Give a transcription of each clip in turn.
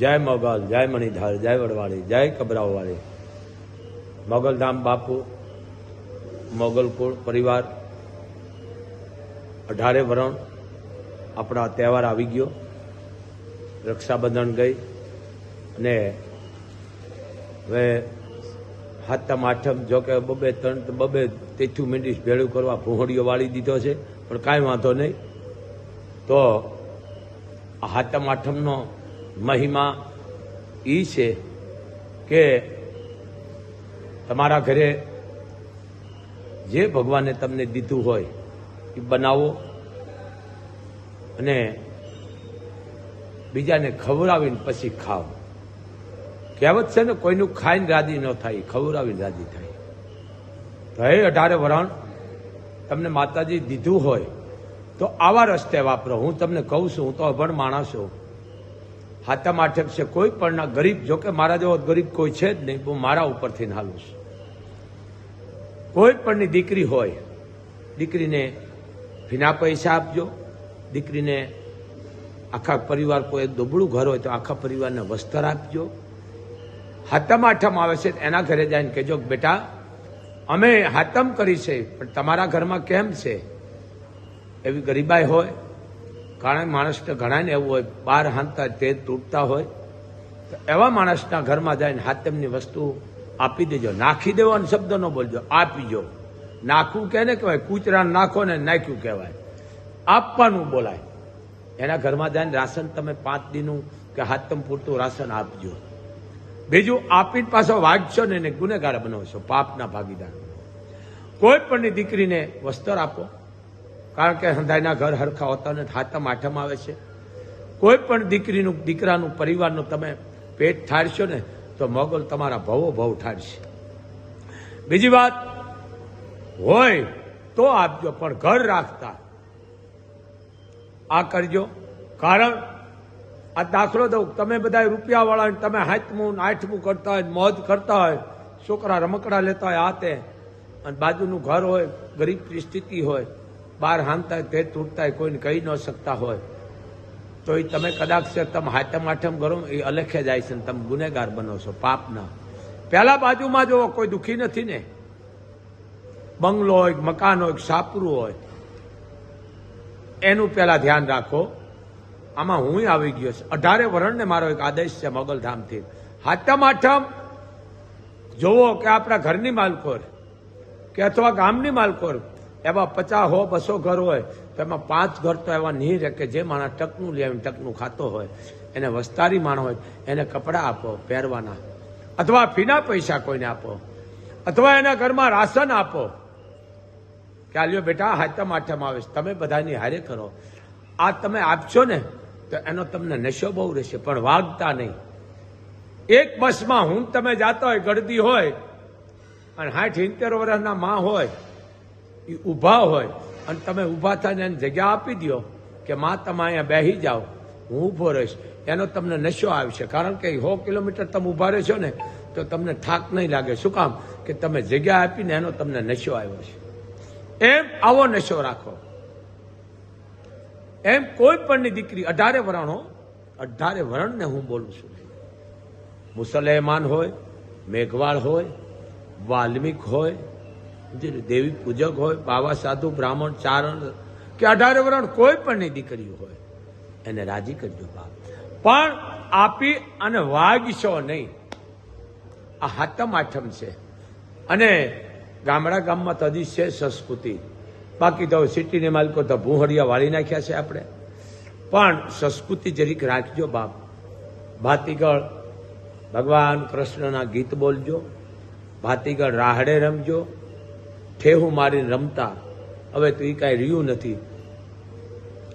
જય મોગલ, જય મણિધાર, જય વડવાળી, જય કબરાવવાળી મોગલધામ બાપુ, મોગલ કુળ પરિવાર, અઢારે વરણ આપણા તહેવાર આવી ગયો. રક્ષાબંધન ગઈ અને હવે હાથમ આઠમ, જો કે બબે ત્રણ બબે તેથું મિનિટ ભેળું કરવા ભૂહડીઓ વાળી દીધો છે, પણ કાંઈ વાંધો નહીં. તો હાથમ આઠમનો મહિમા એ છે કે તમારા ઘરે જે ભગવાને તમને દીધું હોય એ બનાવો અને બીજાને ખવડાવીને પછી ખાઓ. કહેવત છે ને, કોઈનું ખાઈને રાજી ન થાય, ખવડાવીને રાજી થાય. તો હે અઢારે વરણ, તમને માતાજી દીધું હોય, તો આવા રસ્તે વાપરો. હું તમને કહું છું, હું તો અભણ માણસ છું. હાથમ આઠમ છે કોઈ, પણ ગરીબ, જોકે મારા જેવો ગરીબ કોઈ છે જ નહીં, હું મારા ઉપરથી હાલું છું. કોઈ પણની દીકરી હોય, દીકરીને ફીના પૈસા આપજો, દીકરીને આખા પરિવાર કોઈ દુબળું ઘર હોય તો આખા પરિવારને વસ્ત્ર આપજો. હાતમ આઠમ આવે છે એના ઘરે જઈને કહેજો બેટા, અમે હાતમ કરી છે, પણ તમારા ઘરમાં કેમ છે? એવી ગરીબાઈ હોય કારણ માણસ તો ઘણાને એવું હોય, બાર હાંતા તે તૂટતા હોય. તો એવા માણસના ઘરમાં જઈને હાથમની વસ્તુ આપી દેજો. નાખી દેવાનો શબ્દ ન બોલજો. આપીજો નાખવું કે ને કહેવાય? કૂચરા નાખો ને નાખ્યું કહેવાય. આપવાનું બોલાય. એના ઘરમાં જઈને રાશન તમે પાંચ દિનનું કે હાથમ પૂરતું રાશન આપજો. બીજું આપી પાછો વાંચશો ને એને ગુનેગાર બનાવશો, પાપના ભાગીદાર. કોઈ પણની દીકરીને વસ્ત્ર આપો. કારણ કે હંધાઈના ઘર હરખા હોતા ને હાથમ આઠમ આવે છે. કોઈ પણ દીકરીનું, દીકરાનું, પરિવારનું તમે પેટ ઠારશો ને તો મોગલ તમારા ભવો ભવ ઠારશે. બીજી વાત, હોય તો આપજો, પણ ઘર રાખતા. આ કરજો. કારણ, આ દાખલો દઉં. તમે બધા રૂપિયા વાળા તમે હાથમું આઠમું કરતા હોય મોજ કરતા હોય, છોકરા રમકડા લેતા હોય આ તે અને બાજુનું ઘર હોય, ગરીબ પરિસ્થિતિ હોય બાર હાંતા તે તૂટતા કોઈને કહી ન શકતા હોય. તો એ તમે કદાચ તમે હાથમ આઠમ કરો, એ અલેખે જાય છે ને તમે ગુનેગાર બનો છો, પાપના. પહેલા બાજુમાં જો કોઈ દુઃખી નથી ને. બંગલો હોય, મકાન હોય, સાપરું હોય. એનું પહેલા ધ્યાન રાખો. આમાં હું આવી ગયો છું. અઢારે વરણને મારો એક આદેશ છે મોગલધામથી. હાથમ આઠમ. જોવો કે આપણા ઘરની માલકોર, કે અથવા ગામની માલકોર એવા પચાસ હો, બસો ઘર હોય, તો એમાં પાંચ ઘર તો એવા નહીં રહે કે જે માણસ ટકનું લે ટકનું ખાતો હોય. એને વસ્તારી માણ હોય, એને કપડાં આપો, પહેરવાના. અથવા ફીના પૈસા કોઈને આપો. અથવા એના ઘરમાં રાશન આપો. કે આલ્યો બેટા હાથમ આઠમ આવે તમે બધાની હારે કરો. આ તમે આપશો ને, તો એનો તમને નશો બહુ રહેશે, પણ વાગતા નહીં. એક બસમાં હું, તમે જાતા હોય, ગળદી હોય, અને હાઠ ઇન્તેર વર્ષના માં હોય એ ઊભા હોય અને તમે ઊભા થઈને એને જગ્યા આપી દો કે માં, તમે અહીંયા બેસી જાઓ. હું ઊભો રહીશ. એનો તમને નશો આવશે. કારણ કે સો કિલોમીટર તમે ઊભા રહેશો ને, તો તમને થાક નહીં લાગે. શું કામ? કે તમે જગ્યા આપીને એનો તમને નશો આવ્યો છે. એમ આવો નશો રાખો. એમ કોઈ પણની દીકરી અઢારે વરણો, અઢારે વરણને હું બોલું છું. મુસલમાન હોય, મેઘવાળ હોય, વાલ્મિક હોય દેવી પૂજક હોય, બાવા, સાધુ, બ્રાહ્મણ, ચારણ, કે અઢારે વરણ કોઈ પણની દીકરી હોય, એને રાજી કરજો બાપ. પણ આપી અને વાગશો નહીં. આ હાતમ આઠમ છે. અને ગામડા ગામમાં તદી છે સંસ્કૃતિ. બાકી તો સિટીની માલિકો તો ભૂહળિયા વાળી નાખ્યા છે આપણે. પણ સંસ્કૃતિ જરીક રાખજો બાપ. ભાતીગળ ભગવાન કૃષ્ણના ગીત બોલજો. ભાતીગળ રાહડે રમજો. ઠેહું મારીને રમતા. હવે તો એ કાંઈ રહ્યું નથી.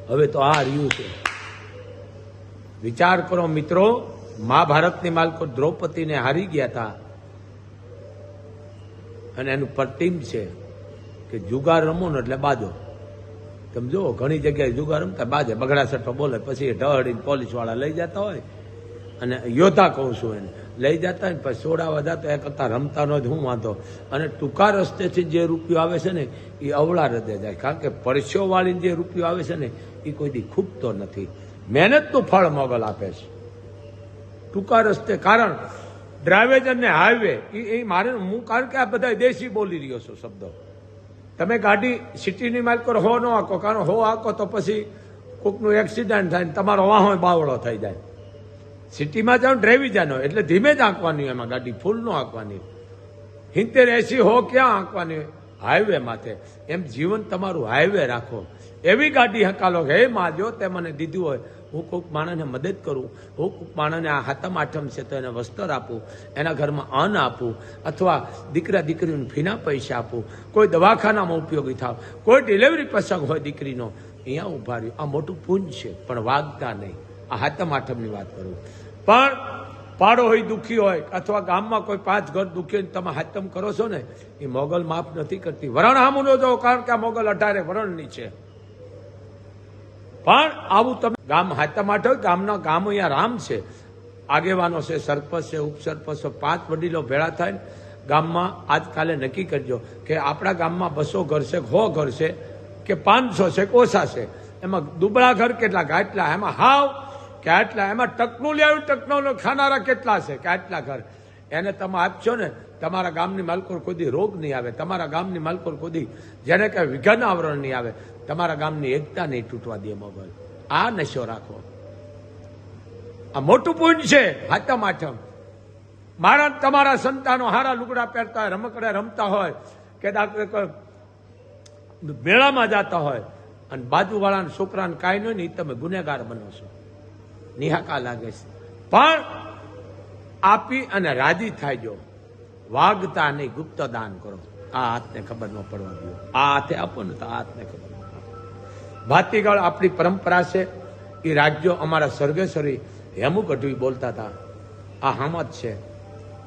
હવે તો આ રહ્યું છે. વિચાર કરો મિત્રો, મહાભારતની માલકો દ્રૌપદીને હારી ગયા હતા અને એનું પ્રતિમ છે કે જુગાર રમો ને એટલે બાજો. તમે જુઓ, ઘણી જગ્યાએ જુગાર રમતા, બાજે બગડા સઠ્ઠો બોલે, પછી ઢહડીને પોલીસવાળા લઈ જતા હોય. અને યોદ્ધા કહું છું એને લઈ જતા ને પછી સોડા જતા એક કરતા રમતા નો જ હું વાંધો. અને ટૂંકા રસ્તેથી જે રૂપિયો આવે છે ને, એ અવળા હૃદય જાય. કારણ કે પરસ્યો વાળીને જે રૂપિયો આવે છે ને, એ કોઈ ખૂબતો નથી. મહેનતનું ફળ મોગલ આપે છે. ટૂંકા રસ્તે, કારણ ડ્રાઇવેજ અને હાઈવે, એ એ મારે, હું, કારણ કે આ બધા દેશી બોલી રહ્યો છું શબ્દો. તમે ગાડી સિટીની માલ કરો, હો ન આંકો, કારણ હો આંકો તો પછી કોકનું એક્સિડન્ટ થાય તમારો વાહો બાવળો થઈ જાય. સિટીમાં જાઓ ડ્રાઈવી જાનો એટલે ધીમે જ આંકવાની એમાં ગાડી ફૂલ ન આંકવાની સિત્તેર એસી હો ક્યાં આંકવાની હાઈવે માથે. એમ જીવન તમારું હાઈવે રાખો. એવી ગાડી હકાલો કે, હે માં જો તે મને દીધું હોય. હું કોઈક માણસને મદદ કરું. હું કોઈક માણસને આ હાથમ આઠમ છે તો એને વસ્ત્ર આપું. એના ઘરમાં અન્ન આપું. અથવા દીકરા દીકરીને ફીના પૈસા આપું. કોઈ દવાખાનામાં ઉપયોગી થાવ. કોઈ ડિલિવરી પ્રસંગ હોય દીકરીનો. અહીંયા ઊભા રહ્યું. આ મોટું પુંજ છે, પણ વાગતા નહીં. આ હાથમ આઠમની વાત કરું. પણ પાડો હોય દુઃખી હોય, અથવા ગામમાં કોઈ પાંચ ઘર દુઃખી હોય તમે હાથમ કરો છો ને, એ મોગલ માફ નથી કરતી. વરણ હામું ન જો કારણ કે આ મોગલ અઢારે વરણની છે. પણ આવું તમે ગામ હાથમ આઠ હોય, ગામના ગામ અહીંયા રામ છે. આગેવાનો છે, સરપંચ છે, ઉપસરપંચ છે, પાંચ વડીલો ભેળા થાય ગામમાં આજકાલે નક્કી કરજો કે આપણા ગામમાં બસો ઘર છે, સો ઘર છે, કે પાંચસો છે, કે ઓછા છે. એમાં દુબળા ઘર કેટલા ગાટલા એમાં હાવ કે એમાં ટકનું લેવું ટકનું ખાનારા કેટલા છે? કે આટલા ઘર. એને તમે આપશો ને, તમારા ગામની માલકોર કોઈ રોગ નહીં આવે. તમારા ગામની માલકોર કોઈ જેને કઈ વિઘન આવરણ નહીં આવે. તમારા ગામની એકતા નહીં તૂટવા દે મોબાઈલ આ નશો રાખો. આ મોટું પુણ્ય છે હાથમ આઠમ મારા તમારા સંતાનો હારા લુગડા પહેરતા હોય, રમકડે રમતા હોય, કે મેળામાં જતા હોય, અને બાજુવાળાના, છોકરાને કાંઈ નહીં તમે ગુનેગાર બનો છો. નિહાકા લાગે છે. પણ આપી અને રાજી થાય વાગતા નહીં ગુપ્ત દાન કરો. આ હાથને ખબર ન પડવા દો. આ હાથે આપો ને તો આ હાથને ખબર ભાતીગળ આપણી પરંપરા છે એ રાજ્યો અમારા સ્વર્ગેશ્વરી હેમુ કઢવી બોલતા હતા. આ હામત છે,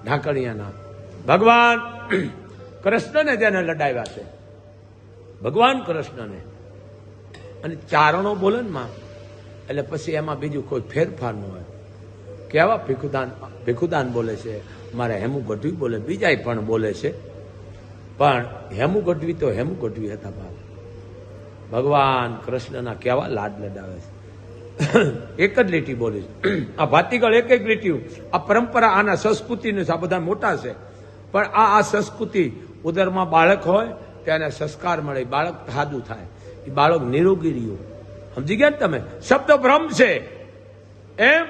ઢાંકણિયાના. ભગવાન કૃષ્ણને જેને લડાવ્યા છે. ભગવાન કૃષ્ણને. અને ચારણો બોલે ને માં એટલે પછી એમાં બીજું કોઈ ફેરફાર ન હોય. કેવા ભીખુદાન ભીખુદાન બોલે છે? મારે હેમુ ગઢવી બોલે બીજા પણ બોલે છે. પણ હેમુ ગઢવી તો હેમુ ગઢવી હતા ભાવ ભગવાન કૃષ્ણના કેવા લાડ લડાવે છે. એક જ લીટી બોલે છે. આ ભાતીગળ એક એક લીટી આ પરંપરા આના સંસ્કૃતિનું છે, આ બધા મોટા છે. પણ આ આ સંસ્કૃતિ ઉદરમાં બાળક હોય તેને સંસ્કાર મળે. બાળક સાદું થાય. એ બાળક નિરોગી રહ્યું. સમજી ગયા ને તમે? શબ્દ ભ્રમ છે. એમ?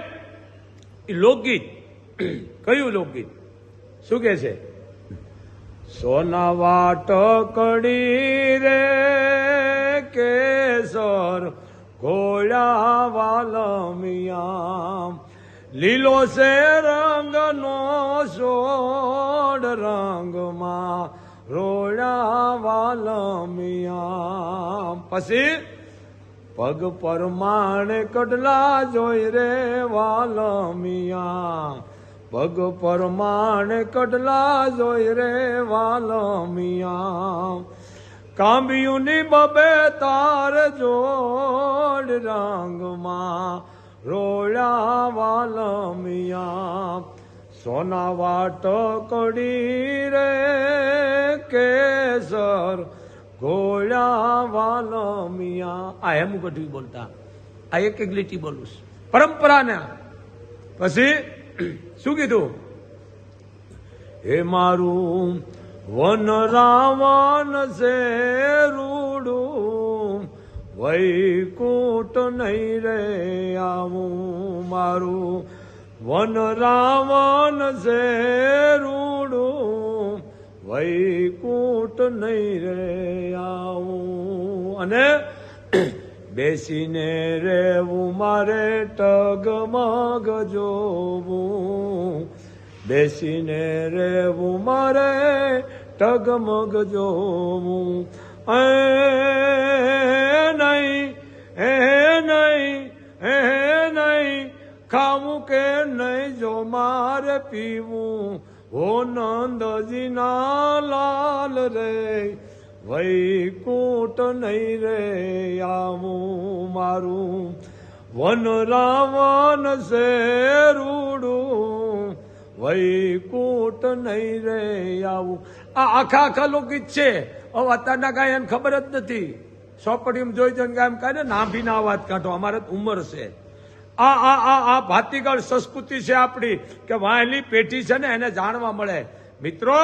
એ લોકગીત. કયું લોકગીત? શું કે છે? સોના વાટકડી રે કેસર ઘોડા વાલમિયા લીલો છે રંગનો સોડ રંગમાં રોડા વાલમિયા પછી પગ પરમાણે કડલા જોઈ રે વાલમિયા પગ પરમાણે કડલા જોઈ રે વાલમિયા કાંબિયુની બબે તાર જોડ રંગમાં રોળા વાલમિયા સોના વાટ કડી રે કેસર ગોળા વાલમિયા આ એમ ગઢવી બોલતા. આ એક એક લીટી બોલું. પરંપરાને પછી, શું કીધું? હે મારું વન રાવણ છે રૂડું વૈકુટ નહીં રે આવું. મારું વન રાવણ છે રૂડું વૈકુટ નહીં રે આવું. અને બેસીને રેવું મારે ટગમગ જોવું. બેસીને રેવું મારે ટગમગ જોવું. એ નહીં એ નહીં એ નહીં, ખાવું કે નહીં જો મારે પીવું. હો નંદજીના લાલ રે, વૈકુંઠ નહીં રે આવું મારું. વન રાવણ છે રૂડું, વૈકુંઠ નહીં રે આવું. આ આખા આખા લોકગીત છે. હવે અત્યારના કાંઈ એને ખબર જ નથી. સોપડીમાં જોઈ જોઈને કાંઈ એમ કાઢે નાભીના અવાજ કાઢો, અમારે ઉંમર છે. આ આ આ આ ભાતીગળ સંસ્કૃતિ છે આપણી, કે વાહેલી પેઢી છે ને એને જાણવા મળે. મિત્રો,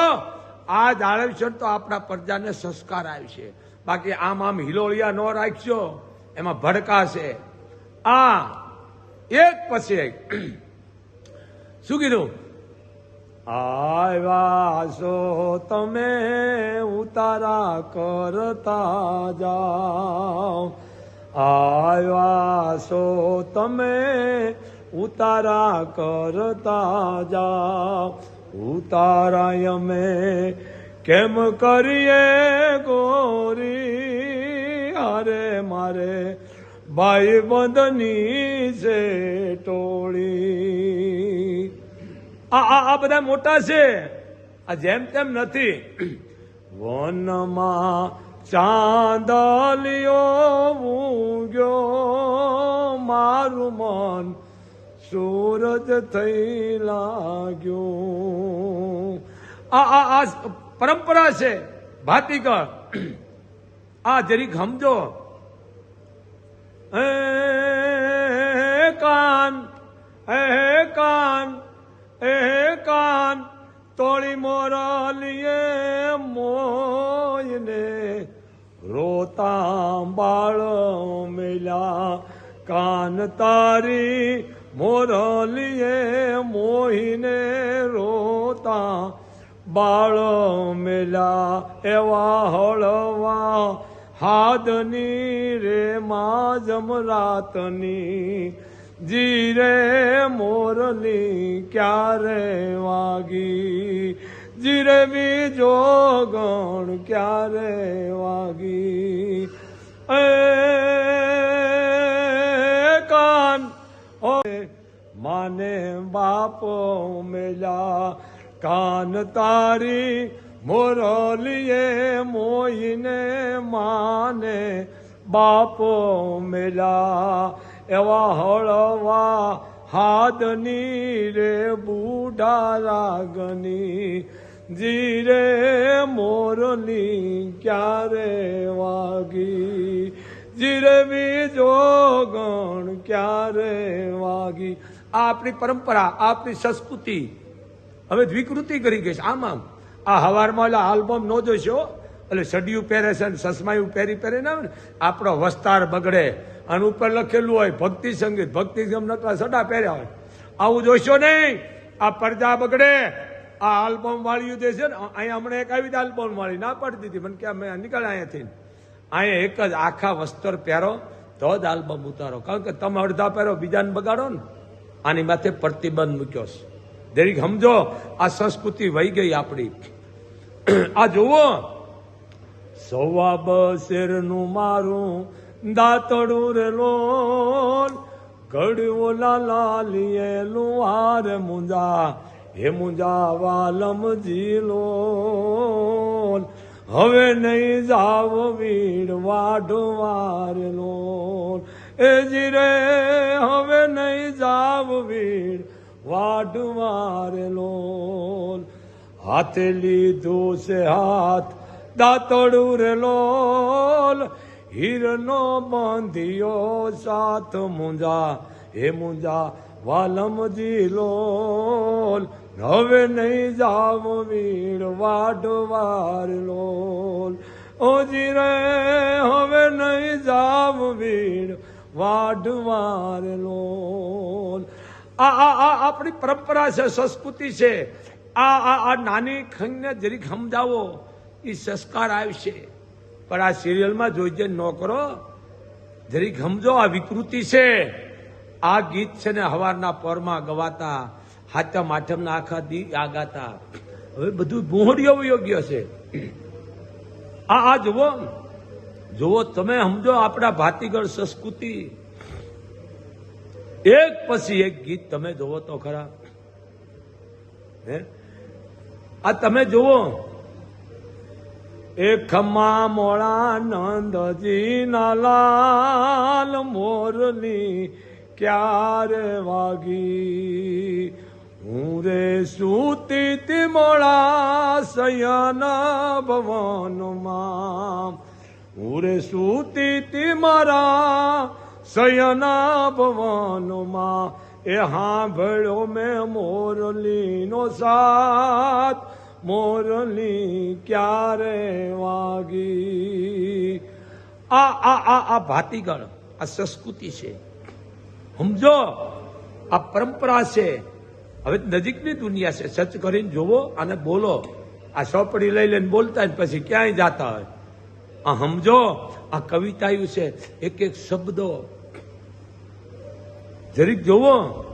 આ જાળવશે તો આપણા પ્રજાને સંસ્કાર આવશે બાકી આમ આમ હિલોળિયા ન રાખજો, એમાં ભડકાશે આ, એક પછી એક. શું કીધું? આવ્યા છો તમે, ઉતારા કરતા જાઓ. આવ્યા છો તમે, ઉતારા કરતા જાઓ. ઉતારા અમે કેમ કરીએ ગોરી? અરે મારે ભાઈ બંધની છે ટોળી. આ આ આ બધા મોટા છે. આ જેમ તેમ નથી. વનમાં ચાંદલિયો ઊંઘ્યો મારું મન સૂરજ થઈ લાગ્યો. આ આ પરંપરા છે ભાતીગળ. આ જરીક સમજો. એ કાન, હે કાન હે કાન, તોળી મોરલીએ મોયને રોતા બાળ મેલા કાન તારી મોરલીએ મોહીને રોતા. બાળ મેલા એવા હળવા, હાદની રે મા જમરાતની જીરે મોરલી ક્યારે વાગી? જીરે બીજો ગણ ક્યારે વાગી? એ કાન માને બાપો મેલા કાન તારી મોરલીએ મોઈને માને બાપો મેલા એવા હળવા હાદની રે બુઢા રાગની જીરે મોરલી ક્યારે વાગી? જીરે બીજો ગણ ક્યારે વાગી? આ આપણી પરંપરા, આપણી સંસ્કૃતિ. હવે વિકૃતિ કરી ગઈ છે. આમ આમ. આ હવારમાં એટલે આલ્બમ ન જોશો? એટલે સડિયું પહેરે છે ને સસમાયું પહેરી પહેરે ને, આપણો વસ્તાર બગડે. અને ઉપર લખેલું હોય, ભક્તિ સંગીત. ભક્તિ સંગીત સડા પહેર્યા હોય. આવું જોશો નહીં. આ પડદા બગડે. આ આલ્બમ વાળી જે છે ને, અહીંયા હમણાં એક આવી આલ્બમ વાળી, ના પાડી દીધી મને કે અમે નીકળે અહીંયાથી અહીંયા એક જ આખા વસ્ત્ર પહેરો, તો જ આલ્બમ ઉતારો. કારણ કે તમે અડધા પહેરો, બીજાને બગાડો ને, આની માથે પ્રતિબંધ મૂક્યો છે. દરેક સમજો, આ સંસ્કૃતિ વહી ગઈ આપણી. આ જુઓ. સવા બસેરનું મારું, દાંતડું રે લોલ ઘડવો લાલીએ લુહાર મુંજા. હે મુંજા વાલમ જીલો હવે નહીં જાવ વીડ વાઢવાર લોલ એ જીરે, હવે નહીં જાવ વીડ વાઢ લોલ હાથે લીધું છે હાથ, દાંતડું રે લોલ હીરનો બાંધ્યો સાથ મુંજા, હે મુંજા વાલમજી લોલ હવે નહીં જાવ વીર વાઢવાર લોલ. ઓજી રે હવે નહીં જાવ વીર વાઢવાર લોલ. આ આ આ આપણી પરંપરા છે, સંસ્કૃતિ છે. આ આ આ નાની ખંગને જરીક સમજાવો એ સંસ્કાર આવશે. પણ આ સિરિયલમાં જોઈજે ન કરો, જરીક સમજો, આ વિકૃતિ છે. આ ગીત છે ને હવારના પરમાં ગવાતા હાથમ આઠમના આખા દી આ ગાતા. હવે બધું મોહડીઓ યોગ્ય છે. આ આ જુઓ જુઓ તમે સમજો આપણા ભાતીગળ સંસ્કૃતિ. એક પછી એક ગીત તમે જોવો તો ખરા. હે? આ તમે જુઓ. એ ખમ્મા મોળા નંદજી ના લાલ મોરલી ક્યારે વાગી? હું રે સૂતી મોળા સયાના ભવનમાં. હું રે સૂતી મારા સયના ભવનમાં. એ હાંભળ્યો મેં મોરલીનો સાથ. મોરલી ક્યારે વાગી? આ આ આ આ ભાતીગળ, આ સંસ્કૃતિ છે. સમજો? આ પરંપરા છે. હવે નજીકની દુનિયા છે. સચ કરીને જોવો અને બોલો. આ સોપડી લઈ લઈને બોલતા ને પછી ક્યાંય જાતા હોય? આ સમજો? આ કવિતાયું છે. એક એક શબ્દો. જરીક જોવો.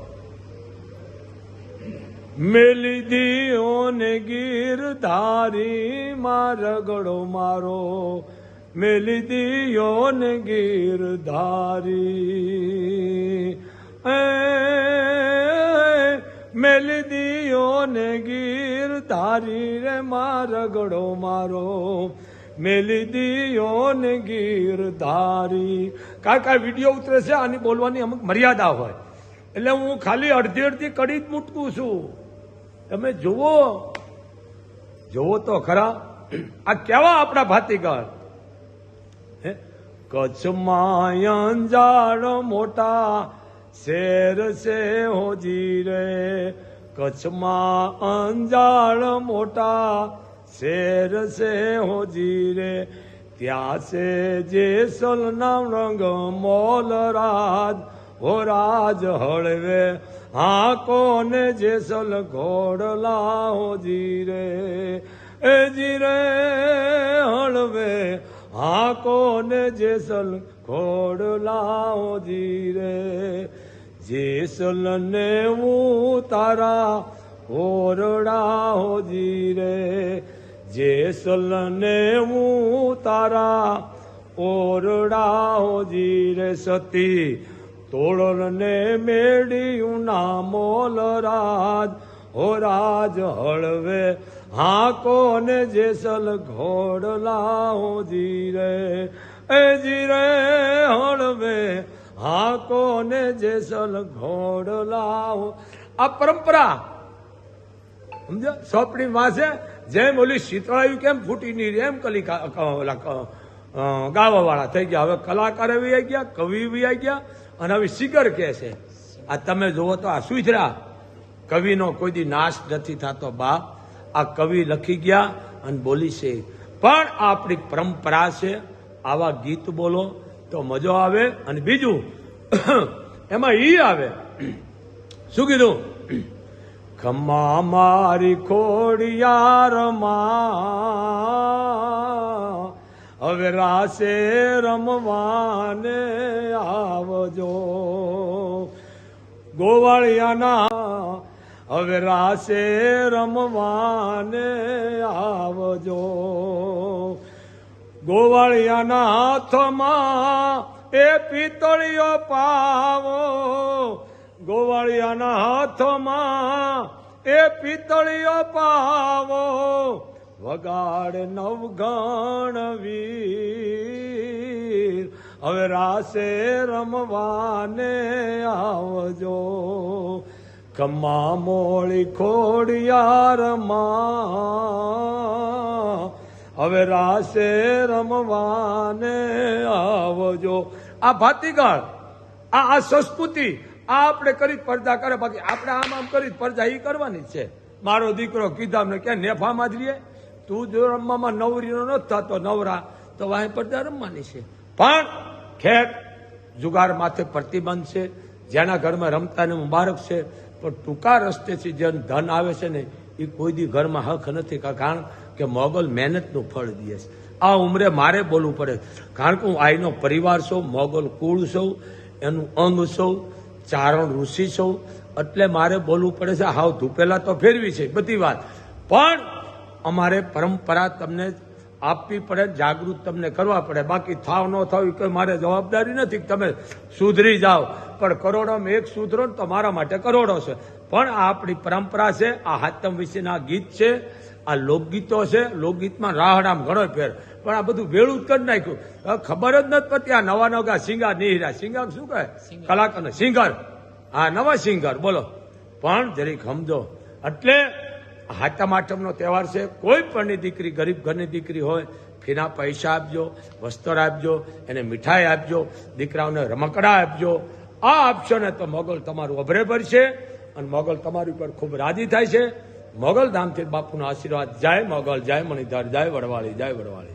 મેલી દીઓને ને ગીરધારી માં રગડો મારો. મેલી દીઓ ને ગીરધારી એ મેલી દીઓ ને ગીરધારી રે મારગડો મારો મેલી દીઓ ને ગીરધારી કાંઈ કાંઈ વીડિયો ઉતરે છે આની બોલવાની અમુક મર્યાદા હોય એટલે હું ખાલી અડધી અડધી કડી જ મૂટકું છું। તમે જુઓ જુઓ તો ખરા. આ કેવા આપણા ભાતીગળ? કચ્છમાં અંજાર મોટા શેર છે હોજી રે કચ્છમાં અંજાર મોટા શેર છે હોજી રે ત્યાં છે જેસલ નામ રંગ મોલ રાજ. હો રાજ હળવે, હા કોને જેસલ ઘોડલા હોજી રે એ જીરે હળવે હા કોને જેસલ ખોડ હોજી રે જેસલ ને હું તારા ઓરડા હોજી રે જેસલ ને હું તારા ઓરડા હોજી રે સતી તોળલ ને મેળ્યું ના મોલ રાજ. હો રાજ હળવે હા કોને જેસલ ઘોડલા હોજી જીરે એ જીરે હળવે હા કોને જેસલ ઘોડલા હો આ પરંપરા સમજો સોપડી વાંચે જેમ ઓલી શીતળાયું કેમ ફૂટી નહીં એમ કલી ગાવા વાળા થઈ ગયા. હવે કલાકાર એવી આવી ગયા, કવિ એવી આવી ગયા, અને હવે સિગર કે છે, આ તમે જુઓ તો આ સુધરા. કવિનો કોઈ દી નાશ નથી થતો બા આ કવિ લખી ગયા અને બોલી છે, પણ આપણી પરંપરા છે, આવા ગીત બોલો તો મજો આવે અને બીજું, એમાં ઈ આવે. શું કીધું? ખમ્મા મારી ખોડિયારમાં હવે રાસે રમવાને આવજો. ગોવાળિયાના હવે રાસે રમવાને આવજો. ગોવાળિયાના હાથમાં એ પિત્તળિયો પાવો. ગોવાળિયાના હાથમાં એ પિત્તળિયો પાવો. વગાડ નવગણ વીર. હવે રાસે રમવાને આવજો. કમા મોળી ખોડિયાર હવે રાસે રમવાને આવજો આ ભાતીગળ આ આ સંસ્કૃતિ આ આપણે કરી પડદા કરે, બાકી આપણે આમ આમ કરી પડદા એ કરવાની છે. મારો દીકરો કીધા અમને ક્યાં નેફામાં જ રહીએ તું જો રમવામાં નવરીનો નથી થતો, નવરા, તો વાંહે પડદા રમવાની છે. પણ ખેર, જુગાર માથે પ્રતિબંધ છે. જેના ઘરમાં રમતા ને મુબારક છે. પણ ટૂંકા રસ્તેથી જે ધન આવે છે ને એ કોઈ દી ઘરમાં હક નથી. કારણ કે મોગલ મહેનતનું ફળ દે છે. આ ઉંમરે મારે બોલવું પડે. કારણ કે હું આઈનો પરિવાર છું, મોગલ કુળ છું, એનું અંગ છું, ચારણ ઋષિ છું. એટલે મારે બોલવું પડે છે, હાવ ધૂપેલા તો ફેરવી છે, બધી વાત. પણ અમારે પરંપરા તમને આપવી પડે જાગૃત તમને કરવા પડે. બાકી થાવ ન થાવ એ કોઈ મારે જવાબદારી નથી તમે સુધરી જાઓ. પણ કરોડોમાં એક સુધરો ને તો મારા માટે કરોડો છે. પણ આ આપણી પરંપરા છે આ હાતમ વિશેના ગીત છે આ લોકગીતો છે. લોકગીતમાં રાહડામ ઘણો ફેર. પણ આ બધું વેળું જ કરી નાખ્યું. ખબર જ નથી પડતી આ નવા નવા સિંગાર નિહિરા સિંગાર શું કહે? કલાકાર સિંગર. હા નવા સિંગર. બોલો. પણ જરીક સમજો. એટલે હાથમ આઠમનો તહેવાર છે. કોઈ પણની દીકરી, ગરીબ ઘરની દીકરી હોય, ફીના પૈસા આપજો, વસ્ત્ર આપજો, એને મીઠાઈ આપજો, દીકરાઓને રમકડા આપજો. આ આપશો ને તો મોગલ તમારું અભરે ભરશે અને મોગલ તમારી ઉપર ખૂબ રાજી થાય છે. મોગલ ધામથી બાપુનો આશીર્વાદ જાય, મોગલ જાય, મણિધર જાય, વડવાળી જાય, વડવાળી.